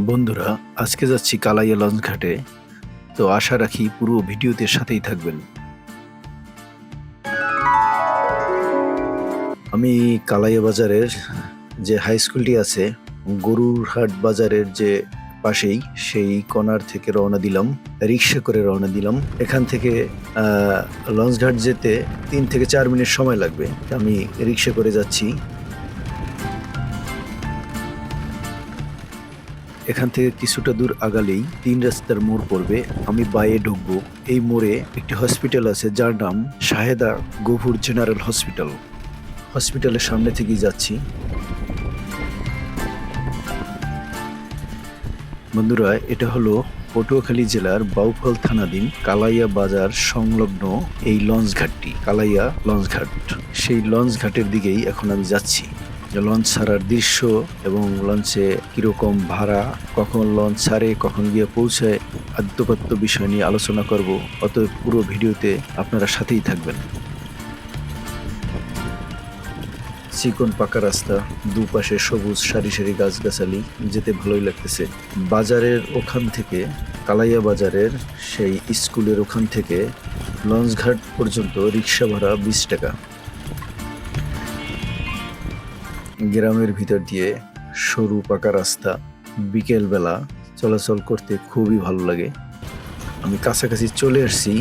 বন্ধুরা আজকে যাচ্ছি কালাইয়া লঞ্চ ঘাটে। তো আশা রাখি পুরো ভিডিওতে সাথেই থাকবেন। আমি কালাইয়া বাজারের যে হাই স্কুলটি আছে গরুরহাট বাজারের যে পাশেই সেই কর্নার থেকে রওনা দিলাম রিক্সা করে রওনা দিলাম। এখান থেকে আহ, লঞ্চ ঘাট যেতে তিন থেকে চার মিনিট সময় লাগবে। আমি রিক্সা করে যাচ্ছি। এখান থেকে কিছুটা দূর আগালেই তিন রাস্তার মোড় পড়বে। আমি বাইরে ঢুকবো। এই মোড়ে একটি হসপিটাল আছে, যার নাম শাহেদা গফুর জেনারেল হসপিটাল হসপিটালের সামনে থেকেই যাচ্ছি। বন্ধুরা, এটা হলো পটুয়াখালী জেলার বাউফল থানাধীন কালাইয়া বাজার সংলগ্ন এই লঞ্চ ঘাটটি কালাইয়া লঞ্চ ঘাট সেই লঞ্চ ঘাটের দিকেই এখন আমি যাচ্ছি। লঞ্চ ছাড়ার দৃশ্য এবং লঞ্চে কীরকম ভাড়া, কখন লঞ্চ ছাড়ে, কখন গিয়ে পৌঁছায় আদ্যপাত্য বিষয় নিয়ে আলোচনা করব। অতএব পুরো ভিডিওতে আপনারা সাথেই থাকবেন। চিকন পাকা রাস্তা, দুপাশে সবুজ সারি সারি গাছগাছালি, যেতে ভালোই লাগতেছে। বাজারের ওখান থেকে, কালাইয়া বাজারের সেই স্কুলের ওখান থেকে, লঞ্চঘাট পর্যন্ত রিক্সা ভাড়া বিশ টাকা। গ্রামের ভিতর দিয়ে সরু পাকা রাস্তা, বিকেলবেলা চলাচল করতে খুবই ভালো লাগে। আমি কাছাকাছি চলে আসছি।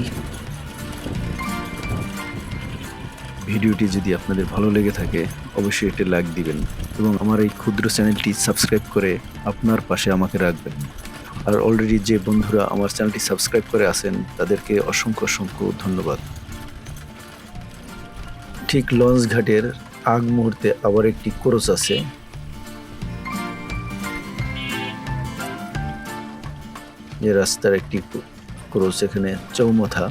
ভিডিওটি যদি আপনাদের ভালো লেগে থাকে, অবশ্যই একটি লাইক দিবেন এবং আমার এই ক্ষুদ্র চ্যানেলটি সাবস্ক্রাইব করে আপনার পাশে আমাকে রাখবেন। আর অলরেডি যে বন্ধুরা আমার চ্যানেলটি সাবস্ক্রাইব করে আছেন, তাদেরকে অসংখ্য অসংখ্য ধন্যবাদ। ঠিক লঞ্চ ঘাটের আগ মুহূর্তে আবার একটি কোরস আছে। যে রাস্তার একটি ক্রস এখানে চৌমাথা।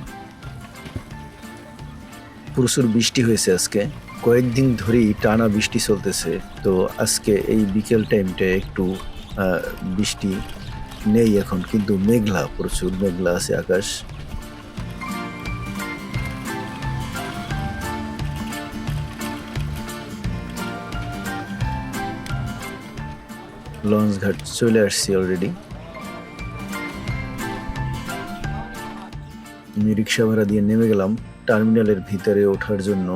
প্রচুর বৃষ্টি হয়েছে আজকে। কয়েকদিন ধরেই টানা বৃষ্টি চলতেছে। তো আজকে এই বিকেল টাইমটা একটু বৃষ্টি নেই এখন, কিন্তু মেঘলা, প্রচুর মেঘলা আছে আকাশ। লঞ্চ ঘাট চলে আসছি অলরেডি আমি রিক্সা ভাড়া দিয়ে নেমে গেলাম টার্মিনালের ভিতরে ওঠার জন্য।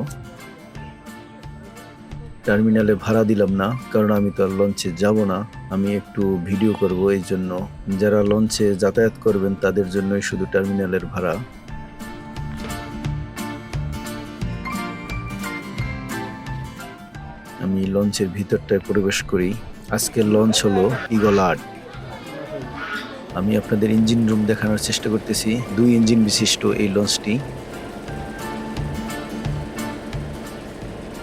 টার্মিনালে ভাড়া দিলাম না, কারণ আমি তো আর লঞ্চে যাব না। আমি একটু ভিডিও করব এই জন্য। যারা লঞ্চে যাতায়াত করবেন, তাদের জন্যই শুধু টার্মিনালের ভাড়া। আমি লঞ্চের ভিতরটায় প্রবেশ করি। আজকের লঞ্চ হলো ইগল আট আমি আপনাদের ইঞ্জিন রুম দেখানোর চেষ্টা করতেছি। দুই ইঞ্জিন বিশিষ্ট এই লঞ্চটি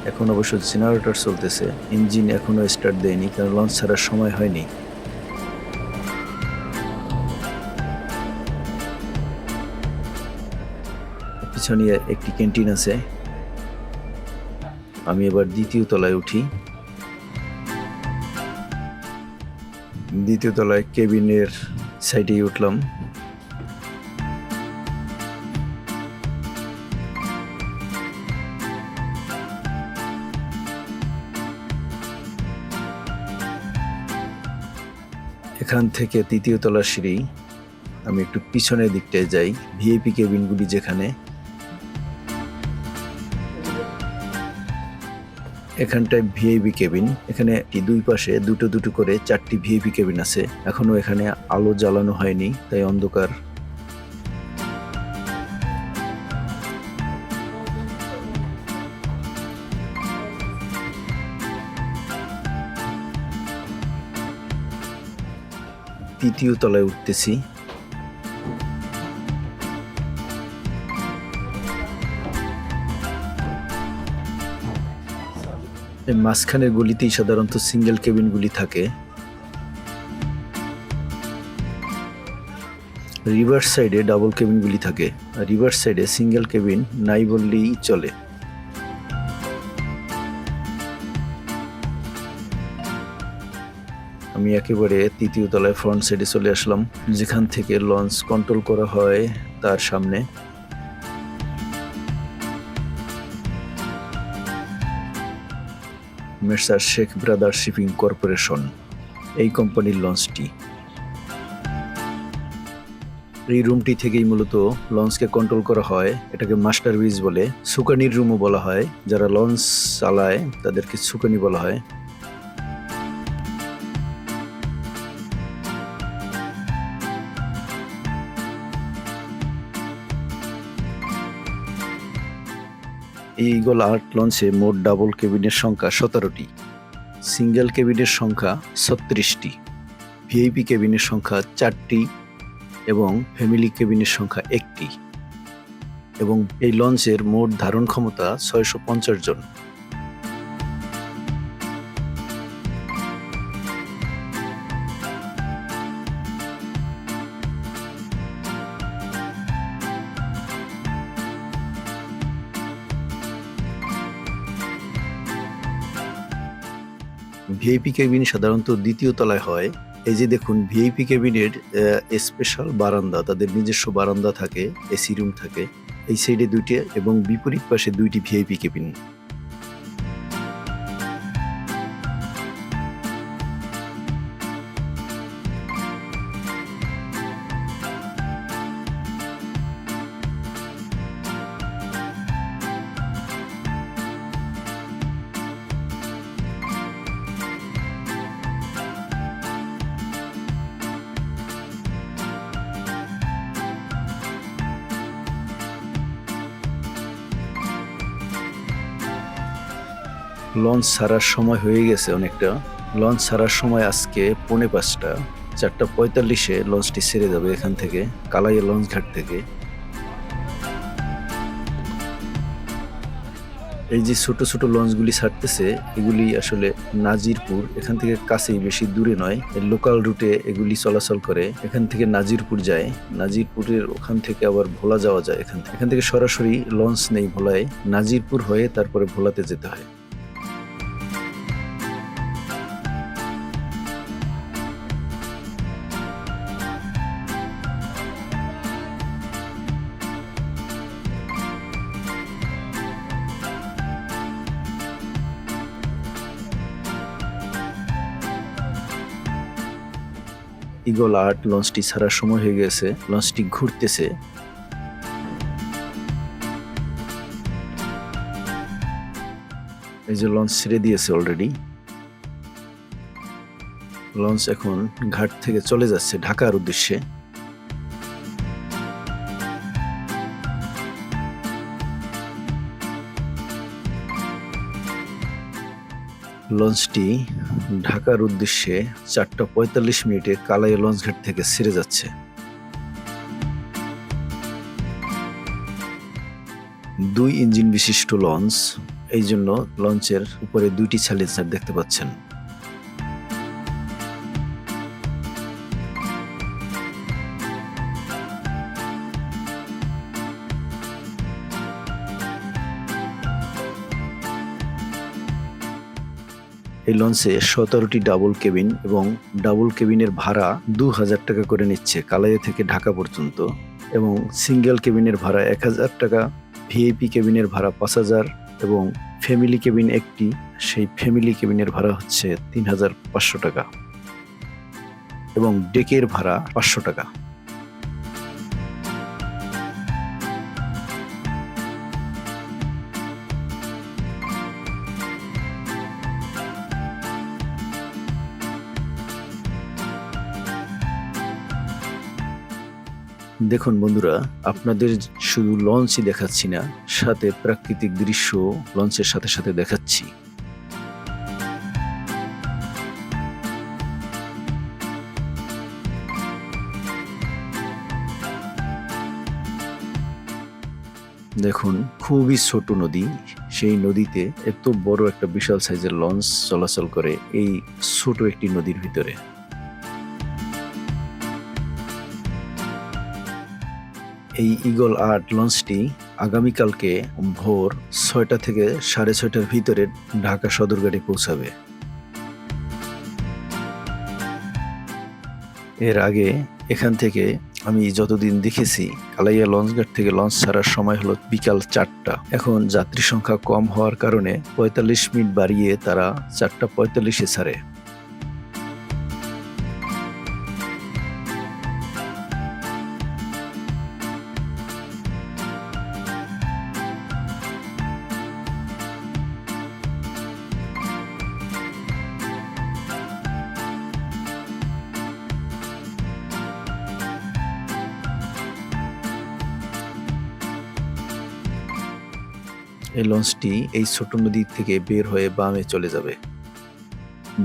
এখন অবশ্য জেনারেটর চলতেছে। ইঞ্জিন এখনও স্টার্ট দেয়নি, কারণ লঞ্চ ছাড়ার সময় হয়নি। পিছনে একটি ক্যান্টিন আছে। আমি এবার দ্বিতীয় তলায় উঠি। দ্বিতীয় তলায় কেবিনের সাইডেই উঠলাম। এখান থেকে তৃতীয় তলার সিঁড়ি। আমি একটু পিছনের দিকটায় যাই। ভিআইপি কেবিনগুলি যেখানে এখানটায় ভিআইপি কেবিন এখানে দুই পাশে দুটো দুটো করে চারটি ভিআইপি কেবিন আছে। এখনও এখানে আলো জ্বালানো হয়নি, তাই অন্ধকার। তৃতীয় তলায় উঠতেছি। মাঝখানের গলিতেই সাধারণত সিঙ্গেল কেবিনগুলি থাকে। রিভার্স সাইডে ডাবল কেবিনগুলি থাকে রিভার্স সাইডে সিঙ্গেল কেবিন নাই বললেই চলে। আমি একেবারে তৃতীয় তলায় ফ্রন্ট সাইডে চলে আসলাম, যেখান থেকে লঞ্চ কন্ট্রোল করা হয় তার সামনে। Messrs Sheikh brother shipping corporation, এই কোম্পানির লঞ্চটি। এই রুমটি থেকেই মূলত লঞ্চকে কন্ট্রোল করা হয়, এটাকে মাস্টার উইজ বলে, সুকানির রুমও বলা হয়, যারা লঞ্চ চালায় তাদেরকে সুকানি বলা হয়। ইগল আর্ট লঞ্চে মোট ডাবল কেবিনের সংখ্যা সতেরোটি। সিঙ্গেল কেবিনের সংখ্যা ছত্রিশটি। ভিআইপি কেবিনের সংখ্যা চারটি এবং ফ্যামিলি কেবিনের সংখ্যা একটি। এবং এই লঞ্চের মোট ধারণ ক্ষমতা ছয়শো পঞ্চাশ জন। ভিআইপি কেবিন সাধারণত দ্বিতীয় তলায় হয়। এই যে দেখুন ভিআইপি কেবিনের স্পেশাল বারান্দা, তাদের নিজস্ব বারান্দা থাকে এসি রুম থাকে। এই সাইডে দুইটি এবং বিপরীত পাশে দুইটি ভিআইপি কেবিন লঞ্চ ছাড়ার সময় হয়ে গেছে অনেকটা। লঞ্চ ছাড়ার সময় আজকে পৌনে পাঁচটা, চারটা পঁয়তাল্লিশে লঞ্চটি ছেড়ে যাবে এখান থেকে কালাইয়া লঞ্চ ঘাট থেকে। এই যে ছোট ছোট লঞ্চগুলি ছাড়তেছে, এগুলি আসলে নাজিরপুর, এখান থেকে কাছেই, বেশি দূরে নয়। লোকাল রুটে এগুলি চলাচল করে। এখান থেকে নাজিরপুর যায়। নাজিরপুরের ওখান থেকে আবার ভোলা যাওয়া যায় এখান থেকে। এখান থেকে সরাসরি লঞ্চ নেই ভোলায়। নাজিরপুর হয়ে তারপরে ভোলাতে যেতে হয়। ইগল আর্ট লঞ্চটি ছাড়ার সময় হয়ে গেছে লঞ্চটি ঘুরতেছে। এই যে লঞ্চ ছেড়ে দিয়েছে অলরেডি লঞ্চ এখন ঘাট থেকে চলে যাচ্ছে ঢাকার উদ্দেশ্যে। লঞ্চটি ঢাকার উদ্দেশ্যে চারটা পঁয়তাল্লিশ মিনিটে কালাইয়া লঞ্চঘাট থেকে ছেড়ে যাচ্ছে। দুই ইঞ্জিন বিশিষ্ট লঞ্চ, এই জন্য লঞ্চের উপরে দুইটি সাইলেন্সার দেখতে পাচ্ছেন। এই লঞ্চে সতেরোটি ডাবল কেবিন এবং ডাবল কেবিনের ভাড়া দু হাজার টাকা করে নিচ্ছে কালাইয়া থেকে ঢাকা পর্যন্ত এবং সিঙ্গেল কেবিনের ভাড়া এক হাজার টাকা ভিআইপি কেবিনের ভাড়া পাঁচ হাজার এবং ফ্যামিলি কেবিন একটি, সেই ফ্যামিলি কেবিনের ভাড়া হচ্ছে তিন হাজার পাঁচশো টাকা এবং ডেকের ভাড়া পাঁচশো টাকা। দেখুন বন্ধুরা, আপনাদের শুধু লঞ্চই দেখাচ্ছি না, সাথে প্রাকৃতিক দৃশ্য লঞ্চের সাথে সাথে দেখাচ্ছি। দেখুন, খুবই ছোট নদী, সেই নদীতে এত বড় একটা বিশাল সাইজের লঞ্চ চলাচল করে এই ছোট একটি নদীর ভিতরে। এই ইগল আর্ট লঞ্চটি আগামীকালকে ভোর ছয়টা থেকে সাড়ে ছয়টার ভিতরে ঢাকা সদরঘাটে পৌঁছাবে। এর আগে এখান থেকে আমি যতদিন দেখেছি, কালাইয়া লঞ্চঘাট থেকে লঞ্চ ছাড়ার সময় হলো বিকাল চারটা। এখন যাত্রী সংখ্যা কম হওয়ার কারণে পঁয়তাল্লিশ মিনিট বাড়িয়ে তারা চারটা পঁয়তাল্লিশে ছাড়ে। এই লঞ্চটি এই ছোট নদী থেকে বের হয়ে বামে চলে যাবে।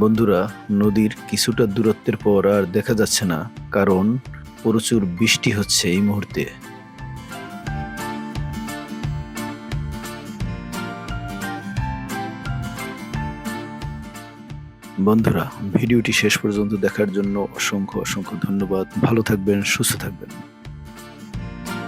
বন্ধুরা, নদীর কিছুটা দূরত্বের পর আর দেখা যাচ্ছে না, কারণ প্রচুর বৃষ্টি হচ্ছে এই মুহূর্তে। বন্ধুরা, ভিডিওটি শেষ পর্যন্ত দেখার জন্য অসংখ্য অসংখ্য ধন্যবাদ। ভালো থাকবেন, সুস্থ থাকবেন।